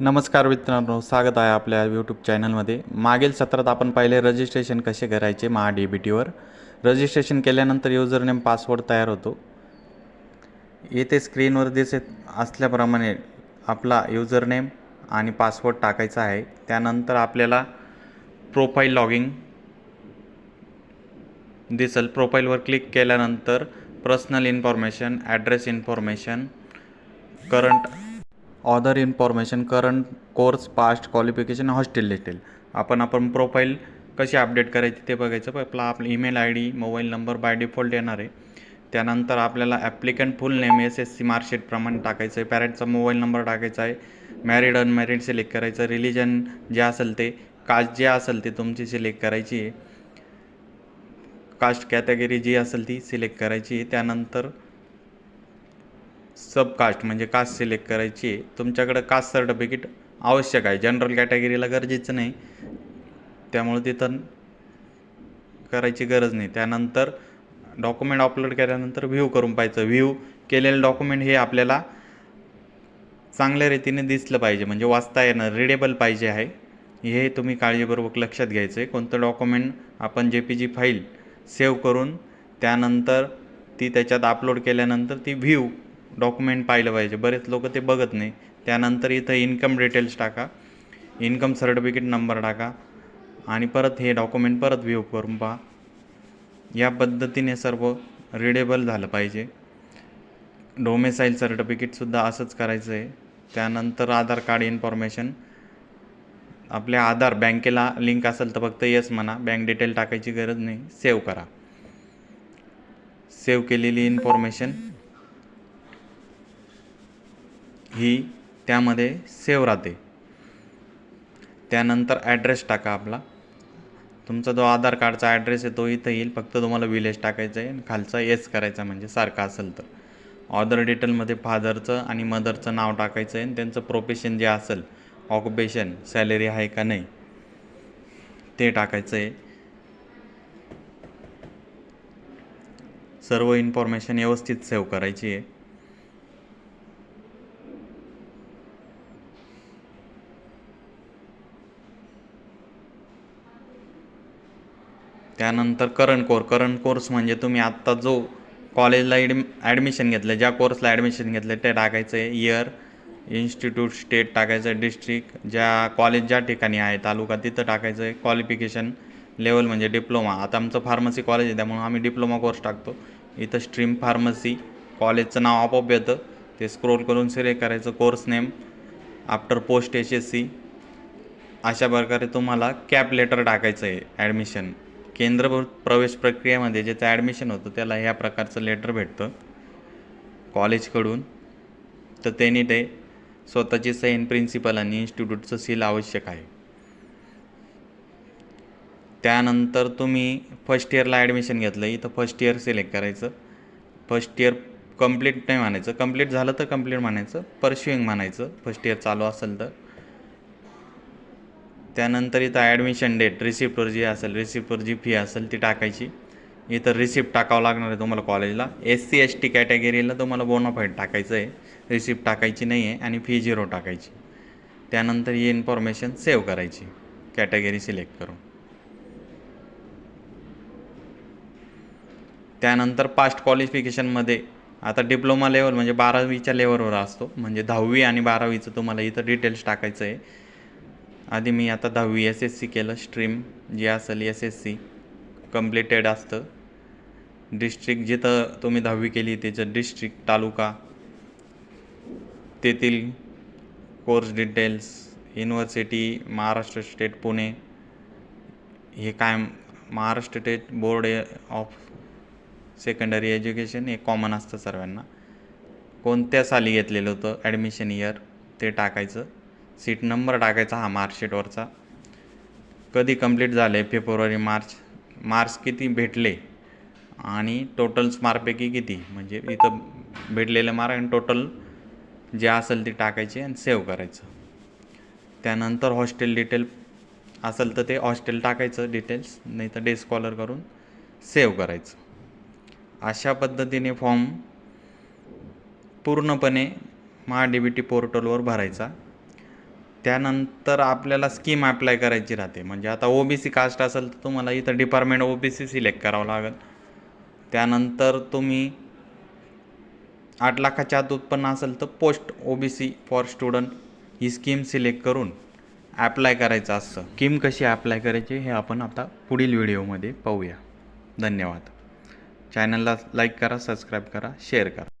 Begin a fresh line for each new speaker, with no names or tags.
नमस्कार मित्रांनो स्वागत आहे आपल्या यूट्यूब चॅनलमध्ये मागील सत्रात आपण पाहिले रजिस्ट्रेशन कसे करायचे महा डी बी टीवर रजिस्ट्रेशन केल्यानंतर युजर नेम पासवर्ड तयार होतो. येथे स्क्रीनवर दिसत असल्याप्रमाणे आपला युजर नेम आणि पासवर्ड टाकायचा आहे. त्यानंतर आपल्याला प्रोफाईल लॉगिंग दिसेल. प्रोफाईलवर क्लिक केल्यानंतर personal information address information current other information current course past qualification hostel detail आपण आपण प्रोफाईल कशी अपडेट करायची ते बघायचं. पण आपला आपला email I D mobile number by default येणार आहे. त्यानंतर आपल्याला applicant full name S S C मार्कशीटप्रमाणे टाकायचं आहे. पॅरेंटचा मोबाईल नंबर टाकायचा आहे. मॅरिड अनमॅरिड सिलेक्ट करायचं. रिलिजन जे असेल ते कास्ट जे असेल ते तुमची सिलेक्ट करायची आहे. कास्ट कॅटेगरी जी असेल ती सिलेक्ट करायची आहे. त्यानंतर सबकास्ट म्हणजे कास्ट सिलेक्ट करायची आहे. तुमच्याकडं कास्ट सर्टिफिकेट आवश्यक आहे. जनरल कॅटेगरीला गरजेचं नाही. त्यामुळे तिथं करायची गरज नाही. त्यानंतर डॉक्युमेंट अपलोड केल्यानंतर व्ह्यू करून पाहायचं. व्ह्यू केलेलं डॉक्युमेंट हे आपल्याला चांगल्या रीतीने दिसलं पाहिजे. म्हणजे वाचता येणं रिडेबल पाहिजे आहे. हे तुम्ही काळजीपूर्वक लक्षात घ्यायचं आहे कोणतं डॉक्युमेंट आपण J P G file save करून त्यानंतर ती त्याच्यात अपलोड केल्यानंतर ती व्ह्यू डॉक्युमेंट पाहिलं पाहिजे. बरेच लोक ते बघत नाही. त्यानंतर इथं इन्कम डिटेल्स टाका. इन्कम सर्टिफिकेट नंबर टाका. आणि परत हे डॉक्युमेंट परत व्ह्यू करून पहा. या पद्धतीने सर्व रिडेबल झालं पाहिजे. डोमेसाईल सर्टिफिकेटसुद्धा असंच करायचं आहे. त्यानंतर आधार कार्ड इन्फॉर्मेशन आपल्या आधार बँकेला लिंक असेल तर फक्त येस म्हणा. बँक डिटेल टाकायची गरज नाही. सेव्ह करा. सेव्ह केलेली इन्फॉर्मेशन ही त्यामध्ये सेव राहते. त्यानंतर ॲड्रेस टाका आपला. तुमचा जो आधार कार्डचा ॲड्रेस आहे तो इथं येईल. फक्त तुम्हाला विलेज टाकायचं आहे. आणि खालचा येस करायचा म्हणजे सारखा असेल तर. ऑदर डिटेलमध्ये फादरचं आणि मदरचं नाव टाकायचं आहे. आणि त्यांचं प्रोफेशन जे असेल ऑक्युपेशन सॅलरी आहे का नाही ते टाकायचं आहे. सर्व इन्फॉर्मेशन व्यवस्थित सेव्ह करायची आहे. त्यानंतर करंट कोर. करंट कोर्स म्हणजे तुम्ही आत्ता जो कॉलेजला ॲडमि ॲडमिशन घेतलं ज्या कोर्सला ॲडमिशन घेतलं ते टाकायचं आहे इयर इन्स्टिट्यूट स्टेट टाकायचं आहे डिस्ट्रिक्ट ज्या कॉलेज ज्या ठिकाणी आहे तालुका तिथं टाकायचं आहे क्वालिफिकेशन लेवल म्हणजे डिप्लोमा आता आमचं फार्मसी कॉलेज आहे त्यामुळे आम्ही डिप्लोमा कोर्स टाकतो. इथं स्ट्रीम फार्मसी कॉलेजचं नाव आपोआप येतं. ते स्क्रोल करून सिलेक्ट करायचं course name after post H S C अशा प्रकारे तुम्हाला कॅप लेटर टाकायचं आहे ॲडमिशन केंद्र प्रवेश प्रक्रियेमध्ये ज्याचं ॲडमिशन होतं त्याला ह्या प्रकारचं लेटर भेटतं. कॉलेजकडून तर त्यांनी ते स्वतःची सैन प्रिन्सिपल आणि इन्स्टिट्यूटचं सील आवश्यक आहे. त्यानंतर तुम्ही फर्स्ट इयरला ॲडमिशन घेतलं इथं फर्स्ट इयर सिलेक्ट करायचं. फर्स्ट इयर कंप्लीट नाही म्हणायचं. कंप्लीट झालं तर कंप्लीट म्हणायचं. परश्युईंग म्हणायचं. फर्स्ट इयर चालू असेल तर. त्यानंतर इथं ॲडमिशन डेट रिसिप्टवर जी असेल रिसिप्टवर जी फी असेल ती टाकायची. इथं रिसिप्ट टाकावं लागणार आहे तुम्हाला कॉलेजला एस सी एस टी कॅटेगरीला तुम्हाला बोनाफाईड टाकायचं आहे रिसिप्ट टाकायची नाही आहे आणि फी झिरो टाकायची. त्यानंतर ही इन्फॉर्मेशन सेव्ह करायची. कॅटेगरी सिलेक्ट करून. त्यानंतर पास्ट क्वालिफिकेशनमध्ये आता डिप्लोमा लेवल म्हणजे बारावीच्या लेवलवर असतो. म्हणजे दहावी आणि बारावीचं तुम्हाला इथं डिटेल्स टाकायचं आहे आधी मी आता दहावी एस एस सी केलं स्ट्रीम जे असेल एस एस सी कम्प्लिटेड असतं. डिस्ट्रिक्ट जिथं तुम्ही दहावी केली त्याचं डिस्ट्रिक्ट तालुका तेथील course details university Maharashtra state Pune हे काय Maharashtra state board of secondary education हे कॉमन असतं सर्वांना. कोणत्या साली घेतलेलं होतं ॲडमिशन इयर ते टाकायचं. सीट नंबर टाकायचा हा मार्कशीटवरचा कधी कंप्लीट झाले फेब्रुवारी मार्च मार्क्स किती भेटले आणि टोटल्स मार्कपैकी किती? म्हणजे इथं भेटलेले मार्क आणि टोटल जे असेल ते टाकायचे आणि सेव्ह करायचं. त्यानंतर हॉस्टेल डिटेल असेल तर ते हॉस्टेल टाकायचं डिटेल्स नाही तर डे स्कॉलर करून सेव्ह करायचं. अशा पद्धतीने फॉर्म पूर्णपणे महा डी बी टी पोर्टलवर भरायचा. त्यानंतर आपल्याला स्कीम अप्लाय करायची राहते. म्हणजे आता ओ बी सी कास्ट असेल तर तुम्हाला इथं department O B C select करावं लागेल. त्यानंतर तुम्ही आठ लाखाच्या आत उत्पन्न असेल तर post O B C for student he scheme select करून ॲप्लाय करायचं असतं. स्कीम कशी ॲप्लाय करायची हे आपण आता पुढील व्हिडिओमध्ये पाहूया. धन्यवाद. चॅनलला लाईक करा सबस्क्राईब करा शेअर करा.